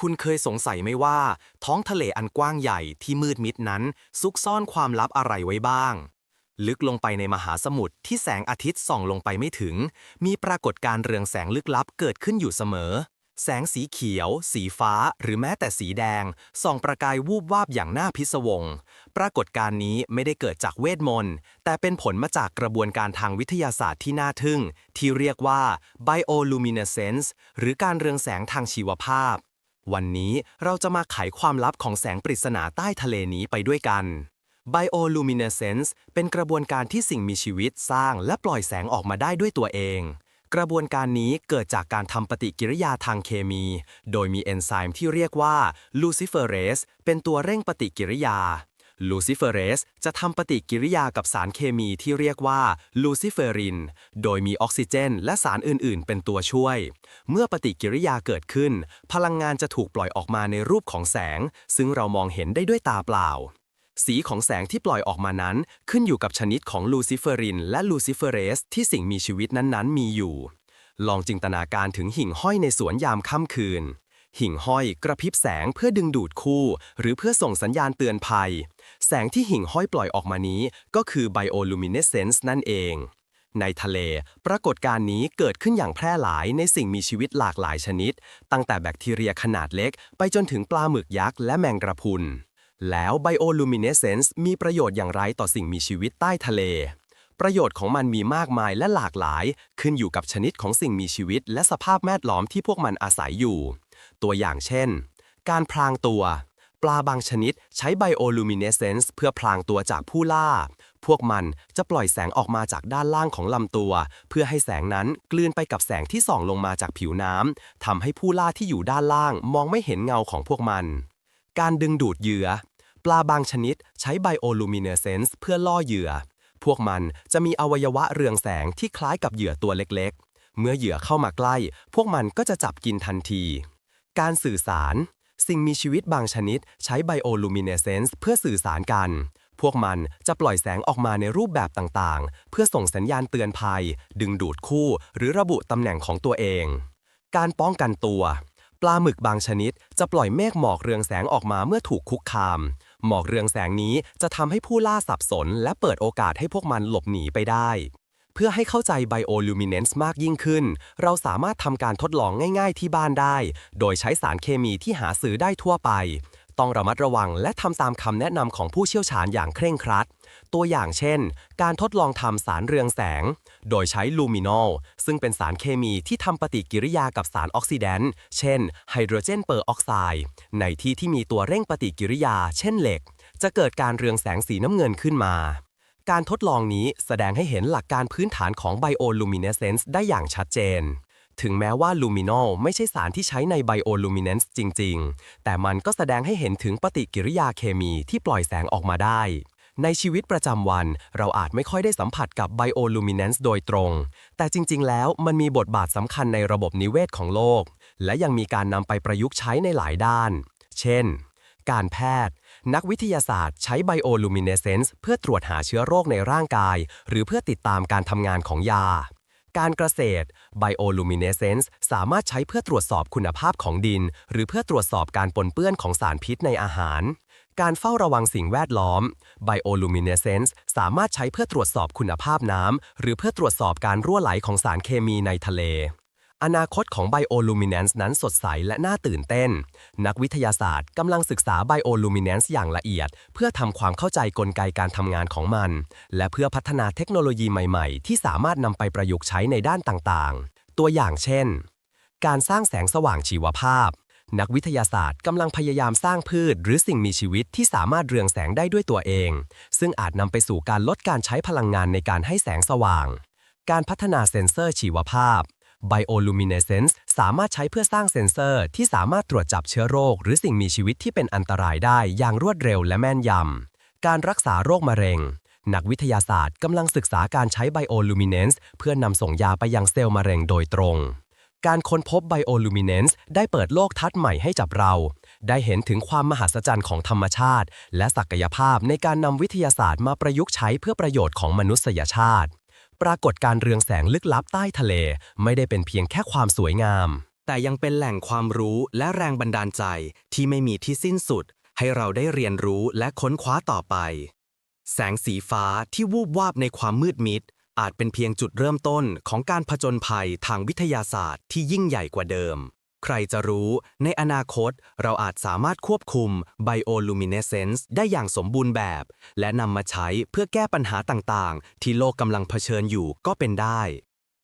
คุณเคยสงสัยไหมว่า ท้องทะเลอันกว้างใหญ่ที่มืดมิดนั้น ซุกซ่อนความลับอะไรไว้บ้าง ลึกลงไปในมหาสมุทรที่แสงอาทิตย์ส่องลงไปไม่ถึง มีปรากฏการณ์เรืองแสงลึกลับเกิดขึ้นอยู่เสมอ แสงสีเขียว สีฟ้า หรือแม้แต่สีแดง ส่องประกายวูบวาบอย่างน่าพิศวง ปรากฏการณ์นี้ไม่ได้เกิดจากเวทมนต์แต่เป็นผลมาจากกระบวนการทางวิทยาศาสตร์ที่น่าทึ่ง ที่เรียกว่า bioluminescence หรือการเรืองแสงทางชีวภาพ วันนี้เราจะมาไขความลับของแสงปริศนาใต้ทะเลนี้ไปด้วยกัน bioluminescence เป็นกระบวนการที่สิ่งมีชีวิตสร้างและปล่อยแสงออกมาได้ด้วยตัวเอง กระบวนการนี้เกิดจากการทำปฏิกิริยาทางเคมี โดยมีเอนไซม์ที่เรียกว่า luciferase เป็นตัวเร่งปฏิกิริยา luciferase จะทำปฏิกิริยากับสารเคมีที่เรียกว่า luciferin โดยมีออกซิเจน และสารอื่น ๆ เป็นตัวช่วย เมื่อปฏิกิริยาเกิดขึ้น พลังงานจะถูกปล่อยออกมาในรูปของแสง ซึ่งเรามองเห็นได้ด้วยตาเปล่า สีของแสงที่ปล่อยออกมานั้น ขึ้นอยู่กับชนิดของลูซิเฟอริน และลูซิเฟอเรสที่สิ่งมีชีวิตนั้น ๆ มีอยู่ ลองจินตนาการถึงหิ่งห้อยในสวนยามค่ำคืน หิ่งห้อยกระพริบแสงเพื่อดึงดูดคู่ หรือเพื่อส่งสัญญาณเตือนภัย แสงที่หิ่งห้อยปล่อยออกมานี้ก็คือ bioluminescence นั่นเอง ในทะเล ปรากฏการณ์นี้เกิดขึ้นอย่างแพร่หลายในสิ่งมีชีวิตหลากหลายชนิด ตั้งแต่แบคทีเรียขนาดเล็ก ไปจนถึงปลาหมึกยักษ์และแมงกระพุน แล้ว bioluminescence มีประโยชน์อย่างไรต่อสิ่งมีชีวิตใต้ทะเลประโยชน์ของมันมีมากมายและหลากหลาย ขึ้นอยู่กับชนิดของสิ่งมีชีวิต และสภาพแวดล้อมที่พวกมันอาศัยอยู่ ตัวอย่างเช่น การพรางตัว ปลาบางชนิดใช้ bioluminescence เพื่อพรางตัวจากผู้ล่า พวกมันจะปล่อยแสงออกมาจากด้านล่างของลำตัว เพื่อให้แสงนั้นกลืนไปกับแสงที่ส่องลงมาจากผิวน้ำทำให้ผู้ล่าที่อยู่ด้านล่างมองไม่เห็นเงาของพวกมัน การดึงดูดเหยื่อปลาบางชนิดใช้ bioluminescence เพื่อล่อเหยื่อ พวกมันจะมีอวัยวะเรืองแสงที่คล้ายกับเหยื่อตัวเล็กๆ เมื่อเหยื่อเข้ามาใกล้ พวกมันก็จะจับกินทันที การสื่อสาร สิ่งมีชีวิตบางชนิดใช้ bioluminescence เพื่อสื่อสารกัน พวกมันจะปล่อยแสงออกมาในรูปแบบต่างๆ เพื่อส่งสัญญาณเตือนภัย ดึงดูดคู่ หรือระบุตำแหน่งของตัวเอง การป้องกันตัว ปลาหมึกบางชนิดจะปล่อยเมฆหมอกเรืองแสงออกมาเมื่อถูกคุกคาม หมอกเรืองแสงนี้จะทำให้ผู้ล่าสับสน และเปิดโอกาสให้พวกมันหลบหนีไปได้ เพื่อให้เข้าใจ bioluminescence มากยิ่งขึ้น เราสามารถทำการทดลองง่าย ๆ ที่บ้านได้ โดยใช้สารเคมีที่หาซื้อได้ทั่วไป ต้องระมัดระวังและทำตามคำแนะนำของผู้เชี่ยวชาญอย่างเคร่งครัด ตัวอย่างเช่น การทดลองทำสารเรืองแสง โดยใช้ลูมินอลซึ่งเป็นสารเคมีที่ทำปฏิกิริยากับสารออกซิแดนต์ เช่น ไฮโดรเจนเปอร์ออกไซด์ ในที่ที่มีตัวเร่งปฏิกิริยา เช่นเหล็ก จะเกิดการเรืองแสงสีน้ำเงินขึ้นมา การทดลองนี้แสดงให้เห็นหลักการพื้นฐานของ bioluminescence ได้อย่างชัดเจน ถึงแม้ว่าลูมินอลไม่ใช่สารที่ใช้ใน bioluminescence จริง ๆ แต่มันก็แสดงให้เห็นถึงปฏิกิริยาเคมีที่ปล่อยแสงออกมาได้ ในชีวิตประจำวัน เราอาจไม่ค่อยได้สัมผัสกับ bioluminescence โดยตรง แต่จริง ๆ แล้วมันมีบทบาทสำคัญในระบบนิเวศของโลก และยังมีการนำไปประยุกต์ใช้ในหลายด้าน เช่น การแพทย์ นักวิทยาศาสตร์ใช้ bioluminescence เพื่อตรวจหาเชื้อโรคในร่างกาย หรือเพื่อติดตามการทำงานของยา การเกษตร bioluminescence สามารถใช้เพื่อตรวจสอบคุณภาพของดิน หรือเพื่อตรวจสอบการปนเปื้อนของสารพิษในอาหาร การเฝ้าระวังสิ่งแวดล้อม bioluminescence สามารถใช้เพื่อตรวจสอบคุณภาพน้ำหรือเพื่อตรวจสอบการรั่วไหลของสารเคมีในทะเล อนาคตของ bioluminescence นั้นสดใสและน่าตื่นเต้น นักวิทยาศาสตร์กำลังศึกษา bioluminescence อย่างละเอียด เพื่อทำความเข้าใจกลไกการทำงานของมัน และเพื่อพัฒนาเทคโนโลยีใหม่ๆ ที่สามารถนำไปประยุกต์ใช้ในด้านต่างๆ ตัวอย่างเช่น การสร้างแสงสว่างชีวภาพ นักวิทยาศาสตร์กำลังพยายามสร้างพืช หรือสิ่งมีชีวิตที่สามารถเรืองแสงได้ด้วยตัวเอง ซึ่งอาจนำไปสู่การลดการใช้พลังงานในการให้แสงสว่าง การพัฒนาเซ็นเซอร์ชีวภาพ bioluminescence สามารถใช้เพื่อสร้างเซ็นเซอร์ที่สามารถตรวจจับเชื้อโรค หรือสิ่งมีชีวิตที่เป็นอันตรายได้อย่างรวดเร็วและแม่นยำ การรักษาโรคมะเร็ง นักวิทยาศาสตร์กำลังศึกษาการใช้ bioluminescence เพื่อนำส่งยาไปยังเซลล์มะเร็งโดยตรง การค้นพบ bioluminescence ได้เปิดโลกทัศน์ใหม่ให้จับเรา ได้เห็นถึงความมหัศจรรย์ของธรรมชาติ และศักยภาพในการนำวิทยาศาสตร์มาประยุกต์ใช้เพื่อประโยชน์ของมนุษยชาติ ปรากฏการเรืองแสงลึกลับใต้ทะเล ไม่ได้เป็นเพียงแค่ความสวยงาม แต่ยังเป็นแหล่งความรู้และแรงบันดาลใจที่ไม่มีที่สิ้นสุด ให้เราได้เรียนรู้และค้นคว้าต่อไป แสงสีฟ้าที่วูบวาบในความมืดมิด อาจเป็นเพียงจุดเริ่มต้นของการผจญภัยทางวิทยาศาสตร์ที่ยิ่งใหญ่กว่าเดิม ใครจะรู้ ในอนาคตเราอาจสามารถควบคุมไบโอลูมิเนเซนซ์ได้อย่างสมบูรณ์แบบ และนำมาใช้เพื่อแก้ปัญหาต่างๆ ที่โลกกำลังเผชิญอยู่ก็เป็นได้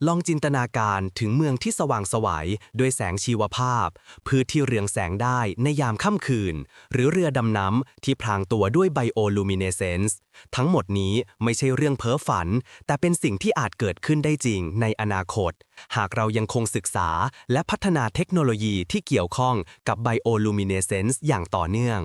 ลองจินตนาการถึงเมืองที่สว่างสวัยด้วยแสงชีวภาพ พืชที่เรืองแสงได้ในยามค่ำคืน หรือเรือดำน้ำที่พรางตัวด้วยไบโอลูมิเนเซนซ์ทั้งหมดนี้ไม่ใช่เรื่องเพ้อฝัน แต่เป็นสิ่งที่อาจเกิดขึ้นได้จริงในอนาคต หากเรายังคงศึกษาและพัฒนาเทคโนโลยีที่เกี่ยวข้องกับไบโอลูมิเนเซนซ์อย่างต่อเนื่อง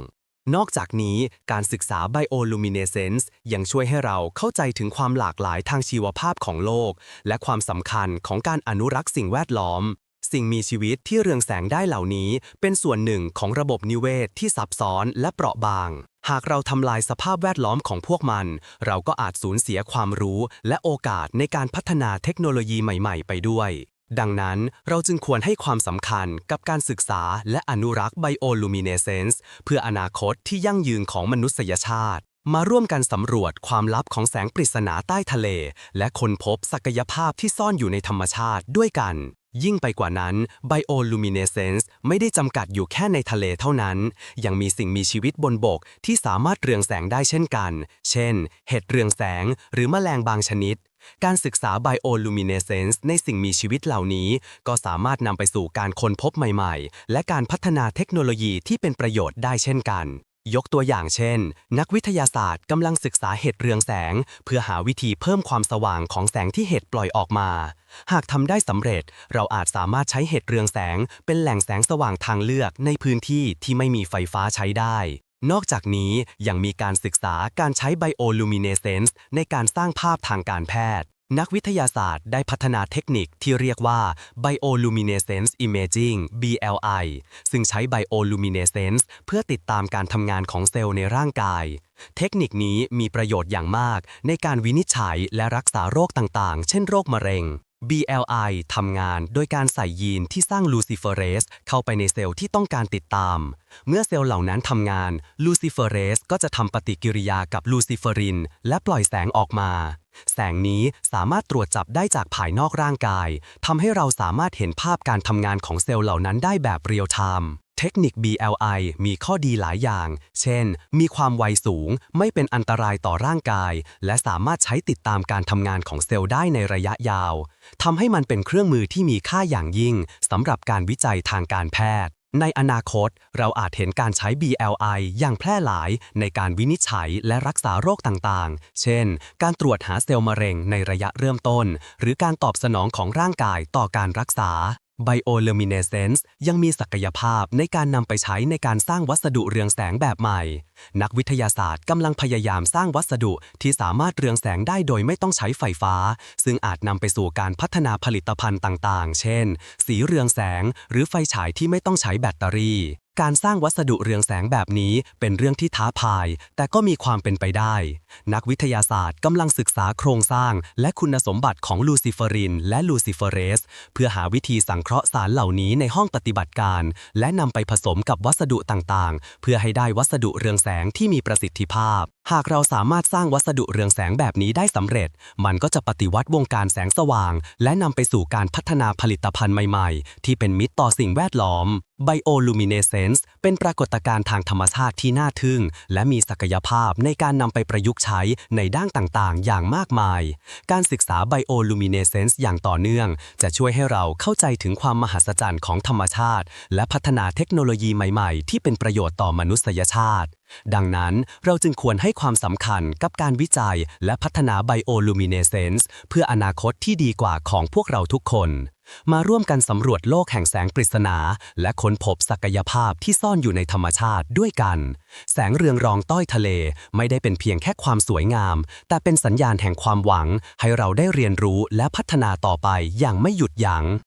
นอกจากนี้การศึกษาไบโอลูมิเนเซนซ์ยังช่วยให้เราเข้าใจถึงความหลากหลายทางชีวภาพของโลก และความสำคัญของการอนุรักษ์สิ่งแวดล้อม สิ่งมีชีวิตที่เรืองแสงได้เหล่านี้ เป็นส่วนหนึ่งของระบบนิเวศที่ซับซ้อนและเปราะบาง หากเราทำลายสภาพแวดล้อมของพวกมัน เราก็อาจสูญเสียความรู้ และโอกาสในการพัฒนาเทคโนโลยีใหม่ ๆ ไปด้วย ดังนั้นเราจึงควรให้ความสำคัญกับการศึกษาและอนุรักษ์ไบโอลูมิเนเซนซ์เพื่ออนาคตที่ยั่งยืนของมนุษยชาติ มาร่วมกันสำรวจความลับของแสงปริศนาใต้ทะเล และค้นพบศักยภาพที่ซ่อนอยู่ในธรรมชาติด้วยกัน ยิ่งไปกว่านั้นไบโอลูมิเนเซนซ์ไม่ได้จำกัดอยู่แค่ในทะเลเท่านั้น ยังมีสิ่งมีชีวิตบนบกที่สามารถเรืองแสงได้เช่นกัน เช่น เห็ดเรืองแสง หรือแมลงบางชนิด การศึกษาไบโอลูมิเนเซนซ์ในสิ่งมีชีวิตเหล่านี้ ก็สามารถนำไปสู่การค้นพบใหม่ๆ และการพัฒนาเทคโนโลยีที่เป็นประโยชน์ได้เช่นกัน ยกตัวอย่างเช่น นักวิทยาศาสตร์กำลังศึกษาเห็ดเรืองแสง เพื่อหาวิธีเพิ่มความสว่างของแสงที่เห็ดปล่อยออกมา หากทำได้สำเร็จ เราอาจสามารถใช้เห็ดเรืองแสง เป็นแหล่งแสงสว่างทางเลือกในพื้นที่ที่ไม่มีไฟฟ้าใช้ได้ นอกจากนี้ยังมีการศึกษาการใช้ไบโอลูมิเนเซนซ์ในการสร้างภาพทางการแพทย์ นักวิทยาศาสตร์ได้พัฒนาเทคนิคที่เรียกว่า Bioluminescence Imaging BLI ซึ่งใช้ Bioluminescence เพื่อติดตามการทำงานของเซลล์ในร่างกาย เทคนิคนี้มีประโยชน์อย่างมากในการวินิจฉัยและรักษาโรคต่างๆ เช่นโรคมะเร็ง BLI ทำงานโดยการใส่ยีนที่สร้างลูซิเฟอเรสเข้าไปในเซลล์ที่ต้องการติดตาม เมื่อเซลล์เหล่านั้นทำงานลูซิเฟอเรสก็จะทำปฏิกิริยากับลูซิเฟอริน และปล่อยแสงออกมา แสงนี้สามารถตรวจจับได้จากภายนอกร่างกายทำให้เราสามารถเห็นภาพการทำงานของเซลล์เหล่านั้นได้แบบเรียลไทม์เทคนิค BLI มีข้อดีหลายอย่าง เช่น มีความไวสูง ไม่เป็นอันตรายต่อร่างกาย และสามารถใช้ติดตามการทำงานของเซลล์ได้ในระยะยาว ทำให้มันเป็นเครื่องมือที่มีค่าอย่างยิ่งสำหรับการวิจัยทางการแพทย์ ในอนาคตเราอาจเห็นการใช้ BLI อย่างแพร่หลายในการวินิจฉัยและรักษาโรคต่างๆ เช่น การตรวจหาเซลล์มะเร็งในระยะเริ่มต้น หรือการตอบสนองของร่างกายต่อการรักษา Bioluminescence ยังมีศักยภาพในการนำไปใช้ในการสร้างวัสดุเรืองแสงแบบใหม่ นักวิทยาศาสตร์กำลังพยายามสร้างวัสดุที่สามารถเรืองแสงได้โดยไม่ต้องใช้ไฟฟ้า ซึ่งอาจนำไปสู่การพัฒนาผลิตภัณฑ์ต่างๆ เช่น สีเรืองแสง หรือไฟฉายที่ไม่ต้องใช้แบตเตอรี่ การสร้างวัสดุเรืองแสงแบบนี้เป็นเรื่องที่ท้าทาย แต่ก็มีความเป็นไปได้ นักวิทยาศาสตร์กำลังศึกษาโครงสร้าง และคุณสมบัติของลูซิเฟอริน และลูซิเฟอเรส เพื่อหาวิธีสังเคราะห์สารเหล่านี้ในห้องปฏิบัติการ และนำไปผสมกับวัสดุต่างๆ เพื่อให้ได้วัสดุเรืองแสงที่มีประสิทธิภาพ หากเราสามารถสร้างวัสดุเรืองแสงแบบนี้ได้สำเร็จ มันก็จะปฏิวัติวงการแสงสว่าง และนำไปสู่การพัฒนาผลิตภัณฑ์ใหม่ๆ ที่เป็นมิตรต่อสิ่งแวดล้อม Bioluminescence เป็นปรากฏการณ์ทางธรรมชาติที่น่าทึ่ง และมีศักยภาพในการนำไปประยุกต์ใช้ในด้านต่างๆ อย่างมากมาย การศึกษา Bioluminescence อย่างต่อเนื่อง จะช่วยให้เราเข้าใจถึงความมหัศจรรย์ของธรรมชาติ และพัฒนาเทคโนโลยีใหม่ๆ ที่เป็นประโยชน์ต่อมนุษยชาติ ดังนั้นเราจึงควรให้ความสำคัญกับการวิจัยและพัฒนา Bioluminescence เพื่ออนาคตที่ดีกว่าของพวกเราทุกคน มาร่วมกันสำรวจโลกแห่งแสงปริศนา และค้นพบศักยภาพที่ซ่อนอยู่ในธรรมชาติด้วยกัน แสงเรืองรองต้อยทะเลไม่ได้เป็นเพียงแค่ความสวยงาม แต่เป็นสัญญาณแห่งความหวัง ให้เราได้เรียนรู้และพัฒนาต่อไปอย่างไม่หยุดยัง้ง